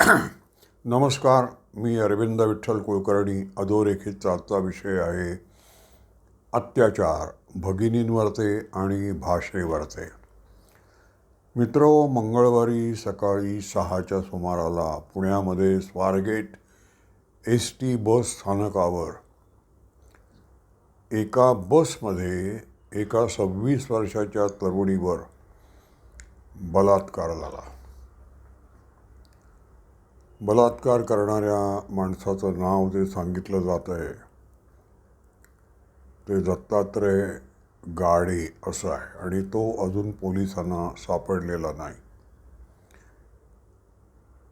नमस्कार मी अरविंद विठ्ठल कुलकर्णी. अधोरेखितचा आजचा विषय आहे अत्याचार भगिनींवरते आणि भाषेवरते मित्र मंगळवारी सकाळी सहाच्या सुमाराला पुण्यामध्ये स्वारगेट एस टी बस स्थानकावर एका बसमध्ये एका सव्वीस वर्षाच्या तरुणीवर बलात्कार झाला. बलात्कार करणाऱ्या माणसाचं नाव जे सांगितलं जात आहे ते दत्तात्रय गाडे असं आहे आणि तो अजून पोलिसांना सापडलेला नाही.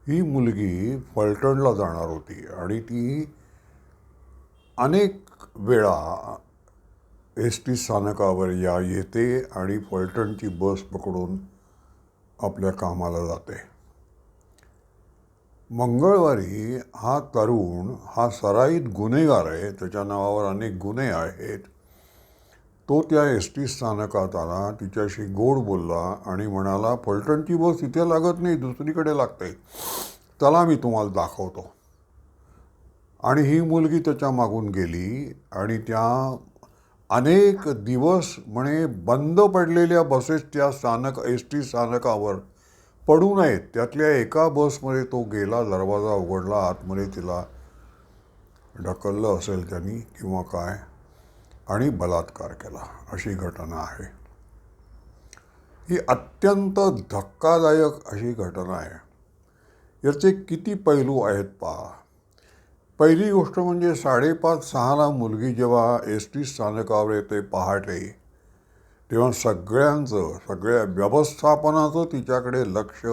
ही मुलगी फलटणला जाणार होती आणि ती अनेक वेळा एस टी स्थानकावर या येते आणि फलटणची बस पकडून आपल्या कामाला जाते. मंगळवारी हा तरुण हा सराईत गुन्हेगार आहे त्याच्या नावावर अनेक गुन्हे आहेत. तो त्या एस टी स्थानकात आला तिच्याशी गोड बोलला आणि म्हणाला फलटणची बस इथे लागत नाही दुसरीकडे लागते. चला मी तुम्हाला दाखवतो. आणि ही मुलगी त्याच्या मागून गेली आणि त्या अनेक दिवस म्हणे बंद पडलेल्या बसेस त्या स्थानक एस टी स्थानकावर पडू नयेत. त्यातल्या एका बसमध्ये तो गेला दरवाजा उघडला आतमध्ये तिला ढकललं असेल त्यांनी किंवा काय आणि बलात्कार केला. अशी घटना आहे. ही अत्यंत धक्कादायक अशी घटना आहे. याचे किती पैलू आहेत पहा. पहिली गोष्ट म्हणजे साडेपाच सहाला मुलगी जेव्हा एस टी स्थानकावर येते पहाटे तेव्हा सगळ्यांचं सगळ्या व्यवस्थापनाचं तिच्याकडे लक्ष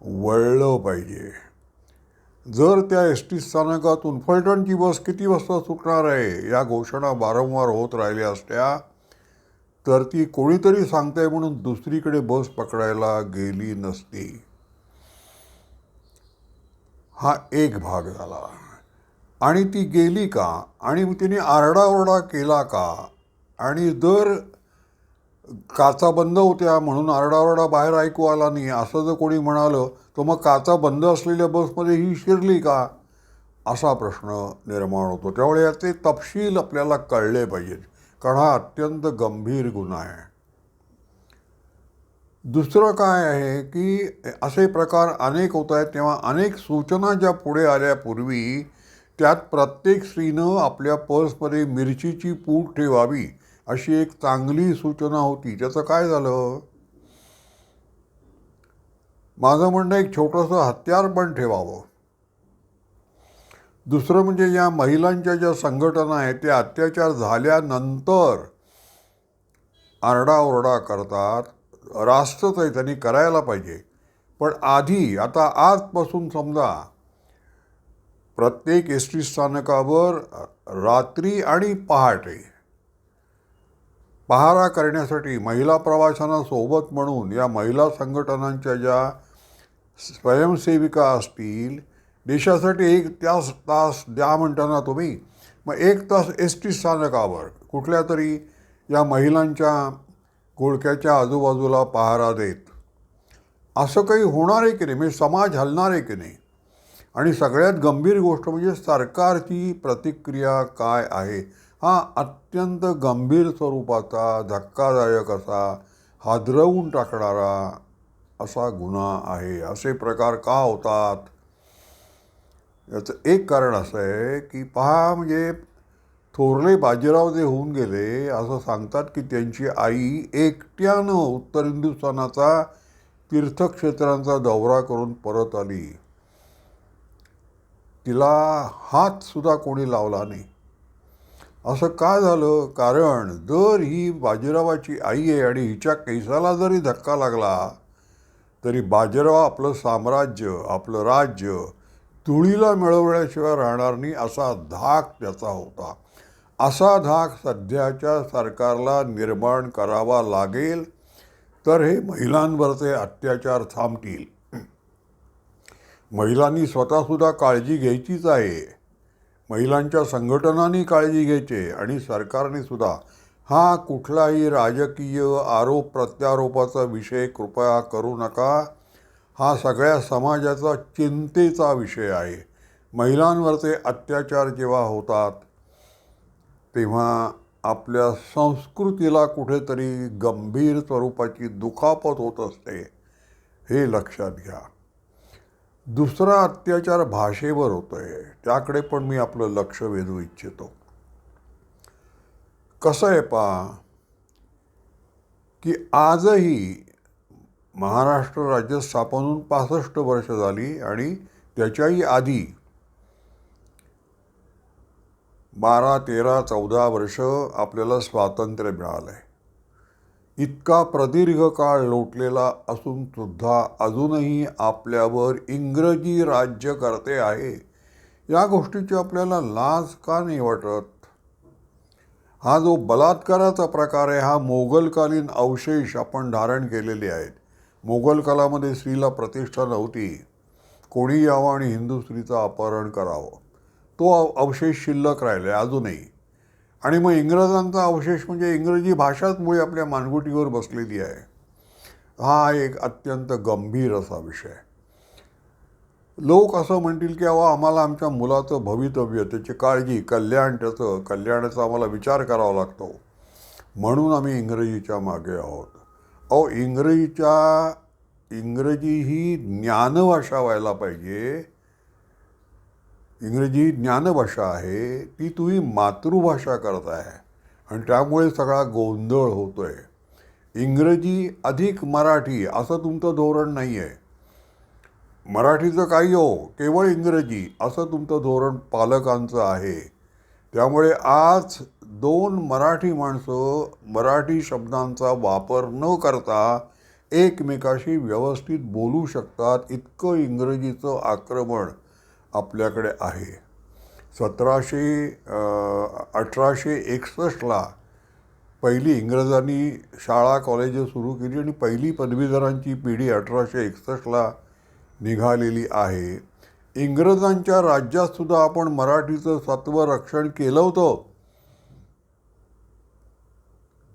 वळलं पाहिजे. जर त्या एस टी स्थानकातून फलटणची बस किती वाजता सुटणार आहे या घोषणा वारंवार होत राहिल्या असत्या तर ती कोणीतरी सांगताय म्हणून दुसरीकडे बस पकडायला गेली नसती. हा एक भाग झाला. आणि ती गेली का? आणि तिने आरडाओरडा केला का? आणि दर काचा बंद होत्या म्हणून आरडाओरडा बाहेर ऐकू आला नाही. असं जर कोणी म्हणालं तर मग काचा बंद असलेल्या बसमध्ये ही शिरली का? असा प्रश्न निर्माण होतो. त्यामुळे याचे तपशील आपल्याला कळले पाहिजेत कारण हा अत्यंत गंभीर गुन्हा आहे. दुसरं काय आहे की असे प्रकार अनेक होत आहेत. तेव्हा अनेक सूचना ज्या पुढे आल्यापूर्वी त्यात प्रत्येक स्त्रीनं आपल्या पर्समध्ये मिरचीची पूड ठेवावी. अशी एक चांगली सूचना होती. त्याचं काय झालं? माझं म्हणणं एक छोटंसं हत्यार पण ठेवावं. दुसरं म्हणजे या महिलांच्या ज्या संघटना आहेत त्या अत्याचार झाल्यानंतर आरडाओरडा करतात. रास्तच आहे त्यांनी करायला पाहिजे. पण आधी आता आजपासून समजा प्रत्येक एस टी स्थानकावर रात्री आणि पहाटे पहारा करण्यासाठी महिला प्रवाशांना सोबत म्हणून या महिला संघटनांच्या ज्या स्वयंसेविका असतील देशासाठी एक तास तास द्या म्हणताना तुम्ही मग एक तास एस टी स्थानकावर कुठल्या तरी या महिलांच्या घोळक्याच्या आजूबाजूला पहारा देत. असं काही होणार आहे की नाही? म्हणजे समाज हलणार आहे की नाही? आणि सगळ्यात गंभीर गोष्ट म्हणजे सरकारची प्रतिक्रिया काय आहे? हा अत्यंत गंभीर स्वरूपाचा धक्कादायक असा हादरवून टाकणारा असा गुन्हा आहे. असे प्रकार का होतात? याचं एक कारण असं आहे की पहा म्हणजे थोरले बाजीराव जे होऊन गेले असं सांगतात की त्यांची आई एकट्यानं उत्तर हिंदुस्थानाचा तीर्थक्षेत्रांचा दौरा करून परत आली. तिला हातसुद्धा कोणी लावला नाही. असं का झालं? कारण जर ही बाजीरावाची आई आहे आणि हिच्या केसाला जरी धक्का लागला तरी बाजीराव आपलं साम्राज्य आपलं राज्य तुळीला मिळवण्याशिवाय राहणार नाही असा धाक त्याचा होता. असा धाक सध्याच्या सरकारला निर्माण करावा लागेल तर हे महिलांवरचे अत्याचार थांबतील. महिलांनी स्वतःसुद्धा काळजी घ्यायचीच आहे. महिलांच्या संघटनांनी काळजी घ्यायची आणि सरकारने सुद्धा हा कुठलाही राजकीय आरोप प्रत्यारोपाचा विषय कृपया करू नका. हा सगळ्या समाजाचा चिंतेचा विषय आहे. महिलांवरचे अत्याचार जेव्हा होतात तेव्हा आपल्या संस्कृतीला कुठेतरी गंभीर स्वरूपाची दुखापत होत असते हे लक्षात घ्या. दुसरा अत्याचार भाषेवर होतो आहे त्याकडे पण मी आपलं लक्ष वेधू इच्छितो. कसं आहे पा की आजही महाराष्ट्र राज्य स्थापन होऊन पासष्ट वर्ष झाली आणि त्याच्याही आधी बारा तेरा चौदा वर्ष आपल्याला स्वातंत्र्य मिळालं आहे इतका प्रदीर्घ काळ लोटलेला असून सुद्धा अजूनही आपल्यावर इंग्रजी राज्य करते आहे. या गोष्टीची आपल्याला लाज का नाही वाटत? हा जो बलात्काराचा प्रकार आहे हा मोगलकालीन अवशेष आपण धारण केलेले आहेत. मोगल कालामध्ये स्त्रीला प्रतिष्ठा नव्हती. कोणी यावं आणि हिंदू स्त्रीचं अपहरण करावं? तो अवशेष शिल्लक राहिला आहे अजूनही. आणि मग इंग्रजांचा अवशेष म्हणजे इंग्रजी भाषाच मुळे आपल्या मानगुटीवर बसलेली आहे. हा एक अत्यंत गंभीर असा विषय. लोक असं म्हणतील की अहो आम्हाला आमच्या मुलाचं भवितव्य त्याची काळजी कल्याण त्याचं कल्याणाचा आम्हाला विचार करावा लागतो. म्हणून आम्ही इंग्रजीच्या मागे आहोत. अहो इंग्रजीच्या इंग्रजी ही ज्ञानभाषा व्हायला पाहिजे. इंग्रजी ज्ञानभाषा आहे ती तुम्ही मातृभाषा करताय आणि त्यामुळे सगळा गोंधळ होतोय. इंग्रजी अधिक मराठी असं तुमचं धोरण नाही आहे मराठीचं काही हो केवळ इंग्रजी असं तुमचं धोरण पालकांचं आहे. त्यामुळे आज दोन मराठी माणसं मराठी शब्दांचा वापर न करता एकमेकाशी व्यवस्थित बोलू शकतात इतकं इंग्रजीचं आक्रमण आपल्याकडे आहे. सतराशे अठराशे एकसष्टला पहिली इंग्रजांनी शाळा कॉलेजं सुरू केली आणि पहिली पदवीधरांची पिढी अठराशे एकसष्टला निघालेली आहे. इंग्रजांच्या राज्यातसुद्धा आपण मराठीचं सत्व रक्षण केलं होतं.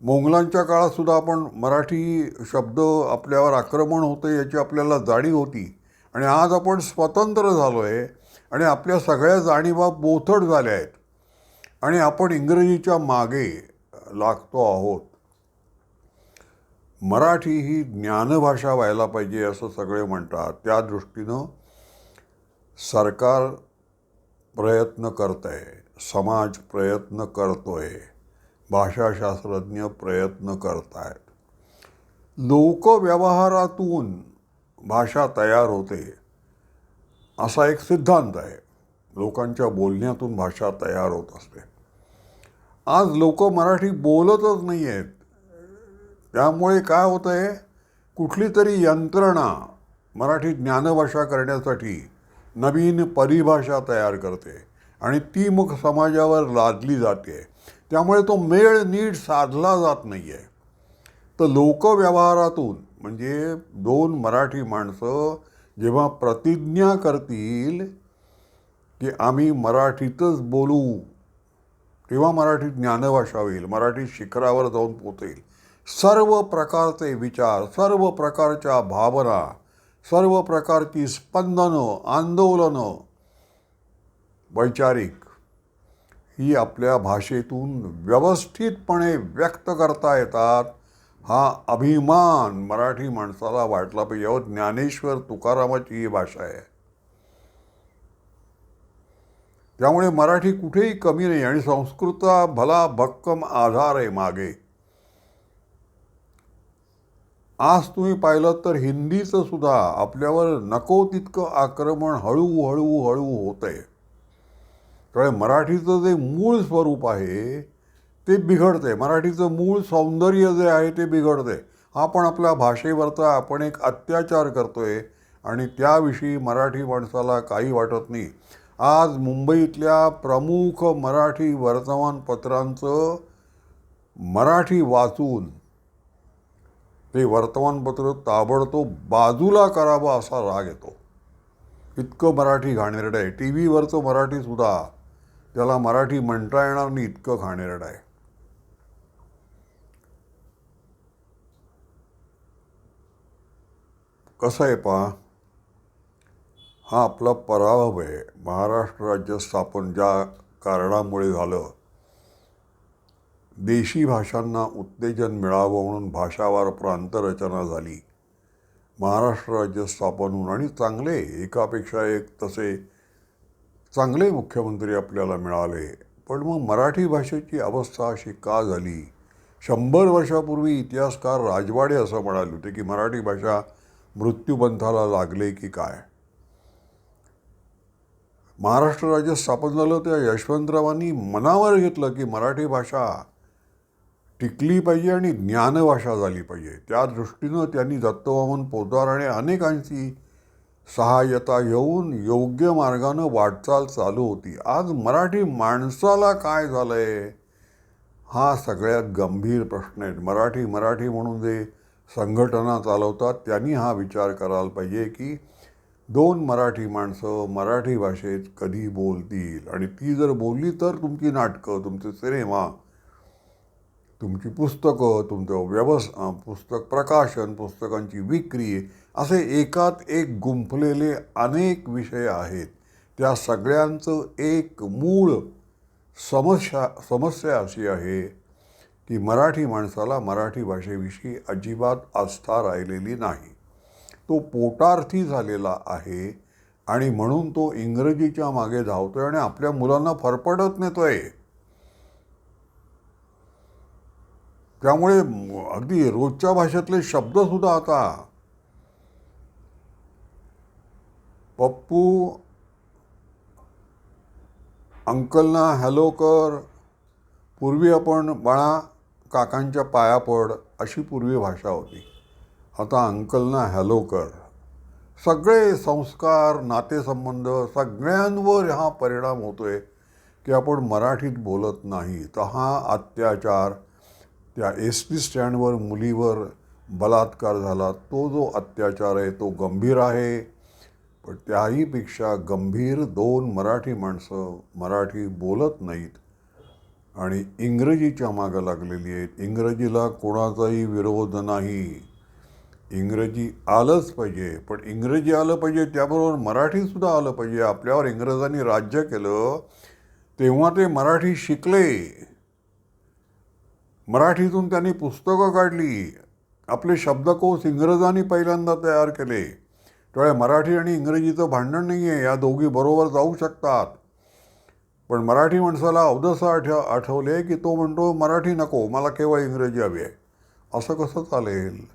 मोंगलांच्या काळात सुद्धा आपण मराठी शब्द आपल्यावर आक्रमण होतं याची आपल्याला जाणीव होती. आणि आज आपण स्वतंत्र झालो आहे आणि आपल्या सगळ्या जाणीवा बोथट झाल्या आहेत. आणि आपण इंग्रजीच्या मागे लागतो आहोत. मराठी ही ज्ञानभाषा व्हायला पाहिजे असं सगळे म्हणतात. त्या दृष्टीनं सरकार प्रयत्न करत आहे समाज प्रयत्न करतोय. भाषाशास्त्रज्ञ प्रयत्न करत आहेत लोकव्यवहारातून भाषा तयार होते. असा एक सिद्धांत आहे. लोकांच्या बोलण्यातून भाषा तयार होत असते. आज लोक मराठी बोलतच नाही आहेत त्यामुळे काय होतं आहे कुठली तरी यंत्रणा मराठी ज्ञानभाषा करण्यासाठी नवीन परिभाषा तयार करते आणि ती मग समाजावर लादली जाते. त्यामुळे तो मेळ नीट साधला जात नाही आहे तर लोकव्यवहारातून म्हणजे दोन मराठी माणसं जेव्हा प्रतिज्ञा करतील की आम्ही मराठीतच बोलू तेव्हा मराठी ज्ञानभाषा होईल मराठी शिखरावर जाऊन पोचेल सर्व प्रकारचे विचार सर्व प्रकारच्या भावना सर्व प्रकारची स्पंदनं आंदोलनं वैचारिक ही आपल्या भाषेतून व्यवस्थितपणे व्यक्त करता येतात. हा अभिमान मराठी माणसाला वाटला पाहिजे. अहो ज्ञानेश्वर तुकारामाची ही भाषा आहे. त्यामुळे मराठी कुठेही कमी नाही आणि संस्कृतचा भला भक्कम आधार आहे मागे. आज तुम्ही पाहिलं तर हिंदीचं सुद्धा आपल्यावर नको तितकं आक्रमण हळूहळू हळू होत आहे त्यामुळे मराठीचं जे मूळ स्वरूप आहे ते बिघडते. मराठीचं मूळ सौंदर्य जे आहे ते बिघडते. आपण आपल्या भाषेवरचा आपण एक अत्याचार करतोय आणि त्याविषयी मराठी माणसाला काही वाटत नाही. आज मुंबईतल्या प्रमुख मराठी वर्तमानपत्रांचं मराठी वाचून ते वर्तमानपत्र ताबडतोब बाजूला करावं असा राग येतो. इतकं मराठी घाणेरडं आहे. टी व्हीवरचं मराठीसुद्धा त्याला मराठी म्हणता येणार नाही इतकं घाणेरडं आहे. कसं आहे पा हा आपला पराभव आहे. महाराष्ट्र राज्य स्थापन ज्या कारणामुळे झालं देशी भाषांना उत्तेजन मिळावं म्हणून भाषावार प्रांतरचना झाली. महाराष्ट्र राज्य स्थापन होऊन आणि चांगले एकापेक्षा एक तसे चांगले मुख्यमंत्री आपल्याला मिळाले. पण मग मराठी भाषेची अवस्था अशी का झाली? शंभर वर्षापूर्वी इतिहासकार राजवाडे असं म्हणाले होते की मराठी भाषा मृत्यूबंधाला लागले की काय? महाराष्ट्र राज्य स्थापन झालं त्या यशवंतरावांनी मनावर घेतलं की मराठी भाषा टिकली पाहिजे आणि ज्ञानभाषा झाली पाहिजे. त्या दृष्टीनं त्यांनी दत्तवामन पोद्दार आणि अनेकांची सहाय्यता घेऊन योग्य मार्गानं वाटचाल चालू होती. आज मराठी माणसाला काय झालं आहे हा सगळ्यात गंभीर प्रश्न आहे. मराठी मराठी म्हणून जे संघटना चालवतात त्यांनी हा विचार करायला पाहिजे की दोन मराठी माणसं मराठी भाषेत कधी बोलतील? आणि ती जर बोलली तर तुमची नाटकं तुमचे सिनेमा तुमची पुस्तकं तुमचं व्यवस पुस्तक प्रकाशन पुस्तकांची विक्री असे एकात एक गुंफलेले अनेक विषय आहेत. त्या सगळ्यांचं एक मूळ समस्या समस्या अशी आहे की मराठी माणसाला मराठी भाषेविषयी अजिबात आस्था राहिलेली नाही. तो पोटार्थी झालेला आहे आणि म्हणून तो इंग्रजीच्या मागे धावतोय आणि आपल्या मुलांना फरफटत नेतोय. त्यामुळे अगदी रोजच्या भाषेतले शब्दसुद्धा आता. पप्पू अंकलना हॅलो कर पूर्वी आपण बाळा काकांच्या पाया पड अशी पूर्वी भाषा होती. आता अंकलना हॅलो कर. सगळे संस्कार नातेसंबंध सगळ्यांवर हा परिणाम होतो आहे की आपण मराठीत बोलत नाही. तर हा अत्याचार त्या एस टी स्टँडवर मुलीवर बलात्कार झाला. तो जो अत्याचार आहे तो गंभीर आहे. पण त्याहीपेक्षा गंभीर दोन मराठी माणसं मराठी बोलत नाहीत. आणि इंग्रजीच्या मागं लागलेली आहेत. इंग्रजीला कोणाचाही विरोध नाही. इंग्रजी आलंच पाहिजे. पण इंग्रजी आलं पाहिजे त्याबरोबर मराठीसुद्धा आलं पाहिजे. आपल्यावर इंग्रजांनी राज्य केलं तेव्हा ते मराठी शिकले. मराठीतून त्यांनी पुस्तकं काढली. आपले शब्दकोश इंग्रजांनी पहिल्यांदा तयार केले. त्यामुळे मराठी आणि इंग्रजीचं भांडण नाही आहे या दोघी बरोबर जाऊ शकतात. पण मराठी माणसाला अवदसं आठ आठवले की तो म्हणतो मराठी नको मला केवळ इंग्रजी हवी आहे. असं कसं चालेल?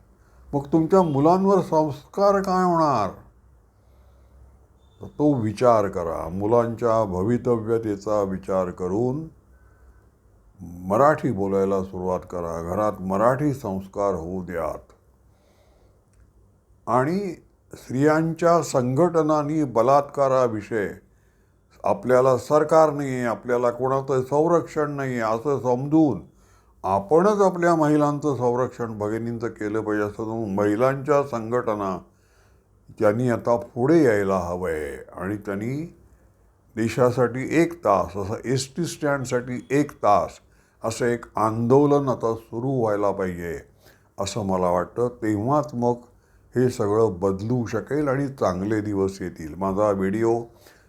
मग तुमच्या मुलांवर संस्कार काय होणार? तो विचार करा. मुलांच्या भवितव्यतेचा विचार करून मराठी बोलायला सुरुवात करा. घरात मराठी संस्कार होऊ द्यात. आणि स्त्रियांच्या संघटनांनी बलात्काराविषयी आपल्याला सरकार नाही आहे आपल्याला कोणाचं संरक्षण नाही आहे असं समजून आपणच आपल्या महिलांचं संरक्षण भगिनींचं केलं पाहिजे असं समजून महिलांच्या संघटना त्यांनी आता पुढे यायला हवं आहे. आणि त्यांनी देशासाठी एक तास असं एस टी स्टँडसाठी एक तास असं एक आंदोलन आता सुरू व्हायला पाहिजे असं मला वाटतं. तेव्हाच मग हे सगळं बदलू शकेल आणि चांगले दिवस येतील. माझा व्हिडिओ